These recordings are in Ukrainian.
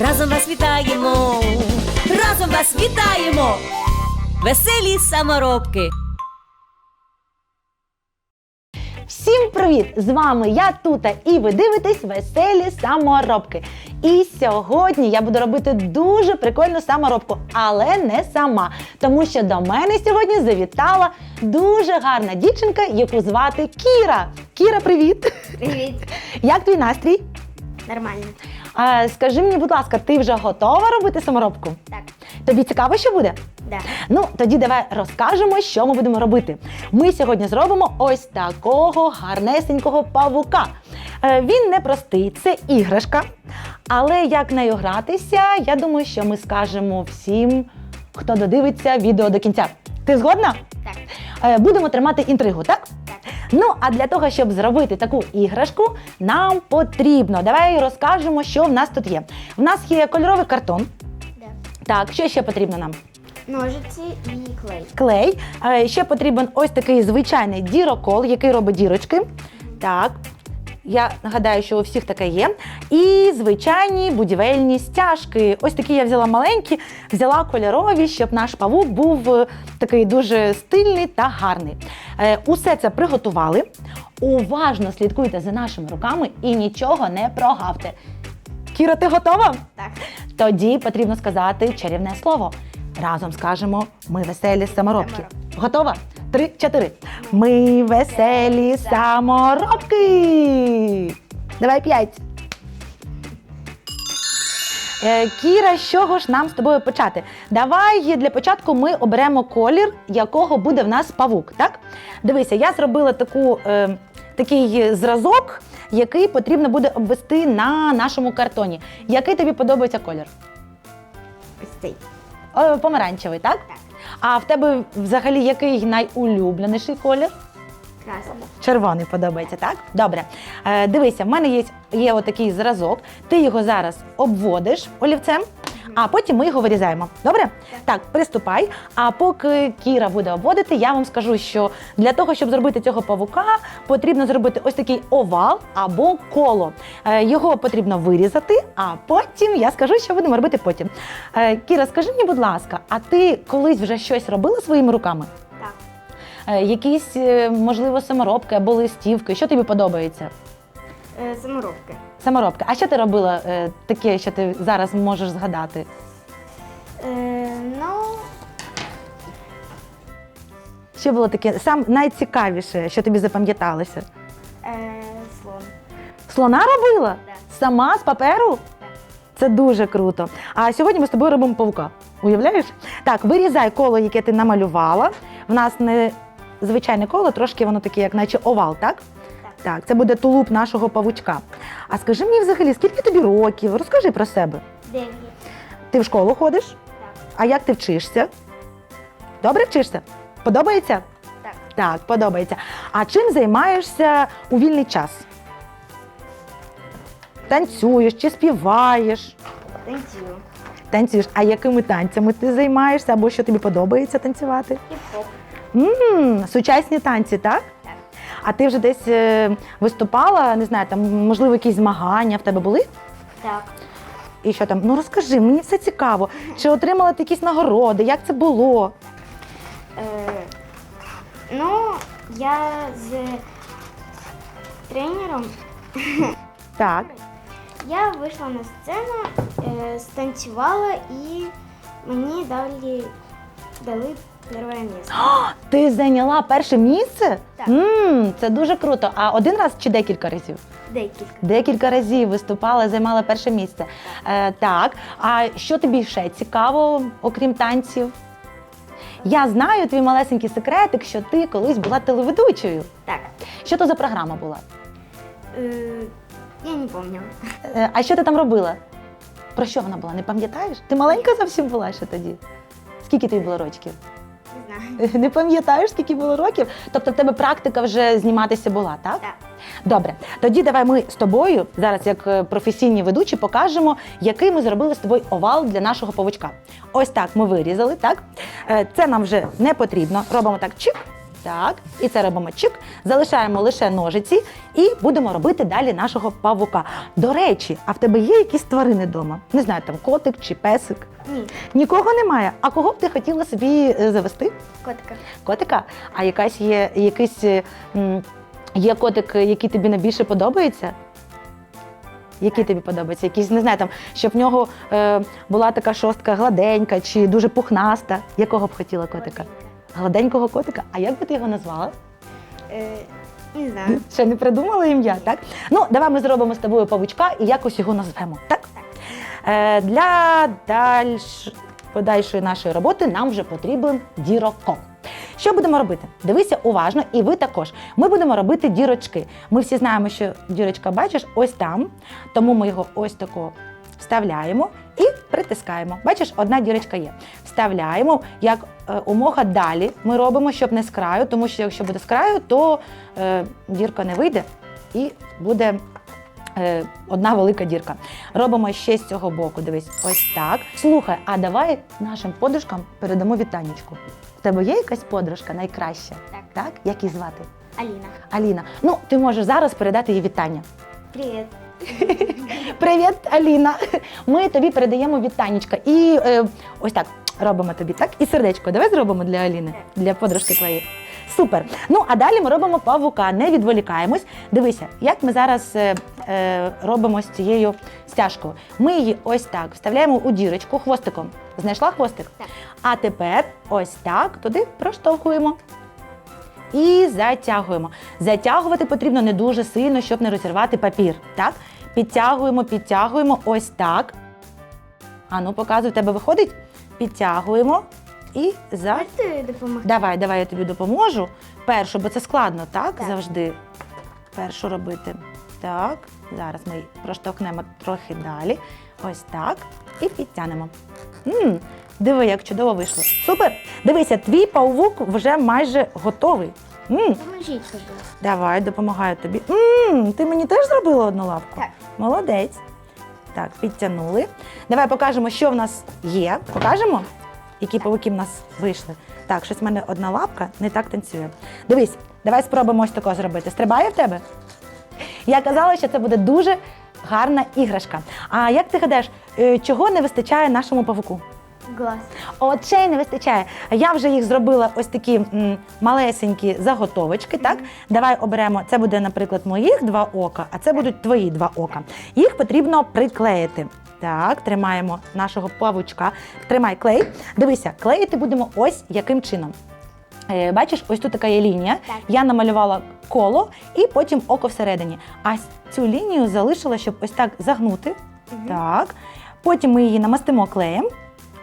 разом вас вітаємо, разом вас вітаємо, веселі саморобки. Всім привіт! З вами я Тута, і ви дивитесь веселі саморобки. І сьогодні я буду робити дуже прикольну саморобку, але не сама, тому що до мене сьогодні завітала дуже гарна дівчинка, яку звати Кіра. Кіра, привіт! Привіт. Як твій настрій? Нормально. А, скажи мені, будь ласка, ти вже готова робити саморобку? Так. Тобі цікаво, що буде? Да. Ну, тоді давай розкажемо, що ми будемо робити. Ми сьогодні зробимо ось такого гарнесенького павука. Е, Він не простий, це іграшка. Але як нею гратися, я думаю, що ми скажемо всім, хто додивиться відео до кінця. Ти згодна? Так. Е, Будемо тримати інтригу, так? Так. Ну, а для того, щоб зробити таку іграшку, нам потрібно. Давай розкажемо, що в нас тут є. В нас є кольоровий картон. Да. Так, що ще потрібно нам? Ножиці і клей. клей. Е, Ще потрібен ось такий звичайний дірокол, який робить дірочки. Так. Я нагадаю, що у всіх таке є. І звичайні будівельні стяжки. Ось такі я взяла маленькі, взяла кольорові, щоб наш павук був е, такий дуже стильний та гарний. Е, Усе це приготували. Уважно слідкуйте за нашими руками і нічого не прогавте. Кіра, ти готова? Так. Тоді потрібно сказати чарівне слово. Разом скажемо ми веселі саморобки. Готова? Три, чотири. Ми веселі саморобки. Давай п'ять. Е, Кіра, з чого ж нам з тобою почати? Давай для початку ми оберемо колір, якого буде в нас павук. Так? Дивися, я зробила таку, е, такий зразок, який потрібно буде обвести на нашому картоні. Який тобі подобається колір? Ось цей. Помаранчевий, так? Так. А в тебе взагалі який найулюбленіший колір? Красний. Червоний подобається, так? Добре. Е, дивися, в мене є, є отакий зразок. Ти його зараз обводиш олівцем, а потім ми його вирізаємо. Добре? Так, приступай. А поки Кіра буде обводити, я вам скажу, що для того, щоб зробити цього павука, потрібно зробити ось такий овал або коло. Е, його потрібно вирізати, а потім я скажу, що будемо робити потім. Е, Кіра, скажи мені, будь ласка, а ти колись вже щось робила своїми руками? Так. Е, Якісь, можливо, саморобки або листівки. Що тобі подобається? Е, саморобки. Саморобки. А що ти робила е, таке, що ти зараз можеш згадати? Е, ну, Що було таке сам найцікавіше, що тобі запам'яталося? е, слон. Слона робила? Да. Сама з паперу? Це дуже круто. А сьогодні ми з тобою робимо павука. Уявляєш? Так, вирізай коло, яке ти намалювала. В нас не звичайне коло, трошки воно таке, як наче овал, так? Так. Це буде тулуб нашого павучка. А скажи мені взагалі, скільки тобі років? Розкажи про себе. Дев'ять. Ти в школу ходиш? Так. А як ти вчишся? Добре вчишся? Подобається? Так. Так, подобається. А чим займаєшся у вільний час? Танцюєш чи співаєш? Танцюю. Танцюєш. А якими танцями ти займаєшся або що тобі подобається танцювати? Хіп-хоп. Мм, сучасні танці, так? А ти вже десь е, виступала, не знаю, там, можливо, якісь змагання в тебе були? Так. І що там? Ну розкажи, мені все цікаво. Чи отримала ти якісь нагороди? Як це було? Е, ну, я з тренером Так. я вийшла на сцену, е, станцювала і мені дали, дали перше місце. Ти зайняла перше місце? Так. м це дуже круто. А один раз чи декілька разів? Декілька. Декілька разів виступала, займала перше місце. Е, так. А що тобі ще цікаво, окрім танців? Я знаю твій малесенький секретик, що ти колись була телеведучою. Так. Що то за програма була? Е, я не пам'ятаю. Е, а що ти там робила? Про що вона була? Не пам'ятаєш? Ти маленька зовсім була ще тоді? Скільки тобі було рочків? Не. Не пам'ятаєш, скільки було років? Тобто в тебе практика вже зніматися була, так? Так. Добре, тоді давай ми з тобою зараз, як е, професійні ведучі, покажемо, який ми зробили з тобою овал для нашого павучка. Ось так ми вирізали, так? Е, Це нам вже не потрібно. Робимо так чик. Так, і це робимо чик, залишаємо лише ножиці і будемо робити далі нашого павука. До речі, а в тебе є якісь тварини вдома? Не знаю, там котик чи песик. Ні. Нікого немає. А кого б ти хотіла собі е, завести? Котика. Котика? А якась є якийсь е, є котик, який тобі найбільше подобається? Який тобі подобається? Якийсь, не знаю, там, щоб в нього е, була така шостка гладенька чи дуже пухнаста. Якого б хотіла котика? Гладенького котика. А як би ти його назвала? Е, не знаю. Ще не придумала ім'я, так? Ну, давай ми зробимо з тобою павучка і якось його назвемо, так? Е, для дальш... подальшої нашої роботи нам вже потрібен дірокол. Що будемо робити? Дивися уважно, і ви також. Ми будемо робити дірочки. Ми всі знаємо, що дірочка, бачиш, ось там. Тому ми його ось тако вставляємо і притискаємо. Бачиш, одна дірочка є. Вставляємо як е, умога далі. Ми робимо, щоб не з краю, тому що якщо буде з краю, то е, дірка не вийде і буде е, одна велика дірка. Робимо ще з цього боку. Дивись, ось так. Слухай, а давай нашим подружкам передамо вітанечку. В тебе є якась подружка найкраща? Так. Так? Як її звати? Аліна. Аліна. Ну, ти можеш зараз передати їй вітання. Привіт. Привіт, Аліна! Ми тобі передаємо вітанечка. І е, ось так робимо тобі, так? І сердечко. Давай зробимо для Аліни, для подружки твоєї. Супер. Ну а далі ми робимо павука, не відволікаємось. Дивися, як ми зараз е, е, робимо з цією стяжкою. Ми її ось так вставляємо у дірочку хвостиком. Знайшла хвостик? Так. А тепер ось так туди проштовхуємо. І затягуємо. Затягувати потрібно не дуже сильно, щоб не розірвати папір. Так? Підтягуємо, підтягуємо ось так. А ну, показуй, в тебе виходить. Підтягуємо і за. Давай, давай я тобі допоможу. Першу, бо це складно, так? Так. Завжди. Першу робити. Так. Зараз ми проштовхнемо трохи далі. Ось так. І підтягнемо. м диви, як чудово вийшло. Супер! Дивися, твій павук вже майже готовий. Поможіть, будь ласка. Давай, допомагаю тобі. м ти мені теж зробила одну лапку? Так. Молодець. Так, підтягнули. Давай покажемо, що в нас є. Покажемо, які павуки в нас вийшли. Так, щось в мене одна лапка не так танцює. Дивись, давай спробуємо ось такого зробити. Стрибає в тебе? Я казала, що це буде дуже гарна іграшка. А як ти гадаєш, е, чого не вистачає нашому павуку? Глаз. Очей не вистачає. Я вже їх зробила ось такі м, малесенькі заготовочки. Так, давай оберемо. Це буде, наприклад, моїх два ока, а це будуть твої два ока. Їх потрібно приклеїти. Так, тримаємо нашого павучка. Тримай клей. Дивися, клеїти будемо ось яким чином. Е, Бачиш, ось тут така є лінія. Так. Я намалювала коло і потім око всередині. А цю лінію залишила, щоб ось так загнути. Мгм. Так. Потім ми її намастимо клеєм.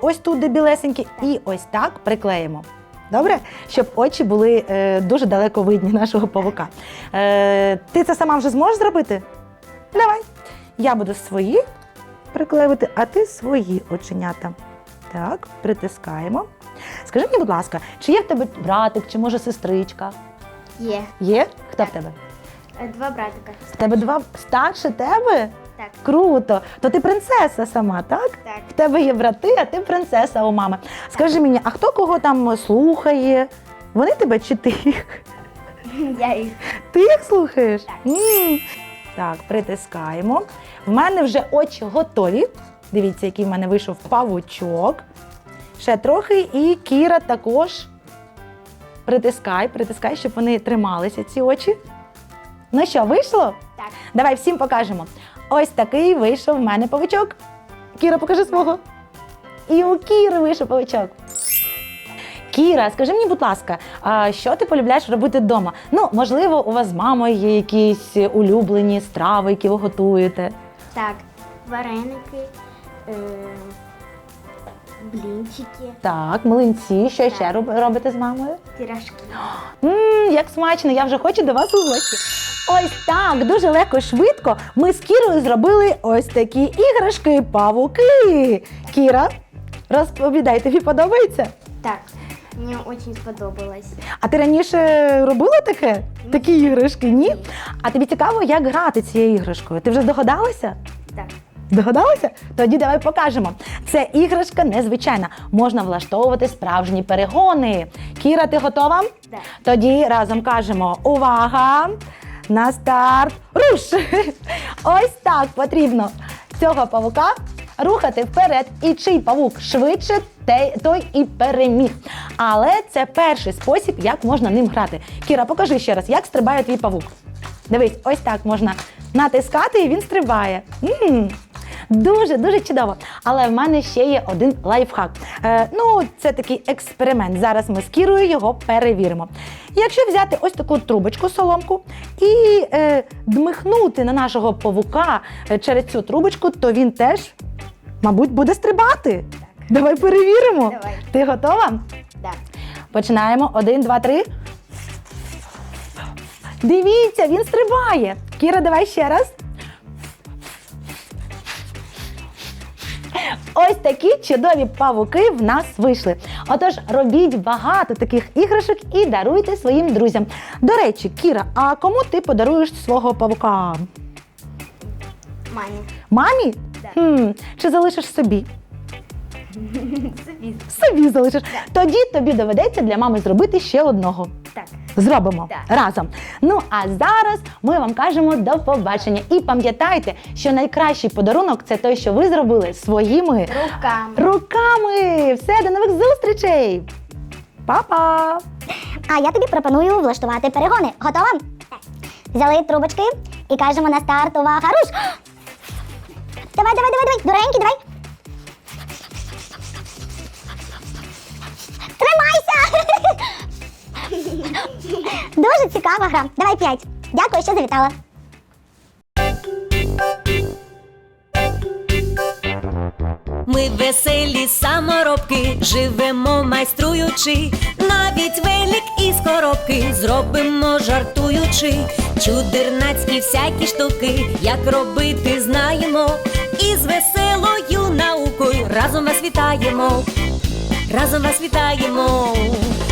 Ось тут, де білесенькі, і ось так приклеїмо. Добре? Щоб очі були е, дуже далеко видні нашого павука. Е, ти це сама вже зможеш зробити? Давай. Я буду свої приклеювати, а ти свої оченята. Так, притискаємо. Скажи мені, будь ласка, чи є в тебе братик, чи може сестричка? Є. Є? Хто в тебе? Е, Два братика. В тебе два старше тебе? Так. Круто! То ти принцеса сама, так? Так. В тебе є брати, а ти принцеса у мами. Скажи мені, а хто кого там слухає? Вони тебе чи ти їх? Я їх. Ти їх слухаєш? Так. М. Так, притискаємо. В мене вже очі готові. Дивіться, який в мене вийшов павучок. Ще трохи, і Кіра також притискай, притискай, щоб вони трималися, ці очі. Ну що, вийшло? Так. Давай всім покажемо. Ось такий вийшов в мене павучок. Кіра, покажи свого. І у Кіри вийшов павучок. Кіра, скажи мені, будь ласка, а що ти полюбляєш робити вдома? Ну, можливо, у вас з мамою є якісь улюблені страви, які ви готуєте. Так. Вареники. Е, блінчики. Так, млинці, що ще робите з мамою? Пірашки. Мм, як смачно, я вже хочу до вас у гості. Ось так, дуже легко і швидко ми з Кірою зробили ось такі іграшки павуки. Кіра, розповідай, тобі подобається? Так, мені дуже сподобалось. А ти раніше робила таке? Такі іграшки? Ні? А тобі цікаво, як грати цією іграшкою? Ти вже здогадалася? Так. Догадалися? Тоді давай покажемо. Це іграшка незвичайна. Можна влаштовувати справжні перегони. Кіра, ти готова? Так. Тоді разом кажемо увага! На старт! Руш! Ось так потрібно цього павука рухати вперед. І чий павук швидше, той і переміг. Але це перший спосіб, як можна ним грати. Кіра, покажи ще раз, як стрибає твій павук. Дивись, ось так можна натискати, і він стрибає. м Дуже дуже чудово. Але в мене ще є один лайфхак. Е, ну, це такий експеримент. Зараз ми з Кірою його перевіримо. Якщо взяти ось таку трубочку соломку і е, дмихнути на нашого павука е, через цю трубочку, то він теж, мабуть, буде стрибати. Давай перевіримо. Давай. Ти готова? Так. Починаємо. Один, два, три. Дивіться, він стрибає. Кіра, давай ще раз. Ось такі чудові павуки в нас вийшли. Отож, робіть багато таких іграшок і даруйте своїм друзям. До речі, Кіра, а кому ти подаруєш свого павука? Мамі. Мамі? Да. Хм, чи залишиш собі? Собі. Собі залишиш. Тоді тобі доведеться для мами зробити ще одного. Зробимо Так. разом. Ну а зараз ми вам кажемо до побачення. І пам'ятайте, що найкращий подарунок це той, що ви зробили своїми Руками. руками. Все, до нових зустрічей! Па-па! А я тобі пропоную влаштувати перегони. Готова? Взяли трубочки і кажемо на старт увага руш! Давай, давай, давай, давай, дуренький, давай. Тримайся! Дуже цікава гра. Давай п'ять. Дякую, що завітала. Ми веселі саморобки, живемо майструючи, навіть велик із коробки зробимо жартуючи, чудернацькі всякі штуки, як робити знаємо, і з веселою наукою разом вас вітаємо, разом вас вітаємо,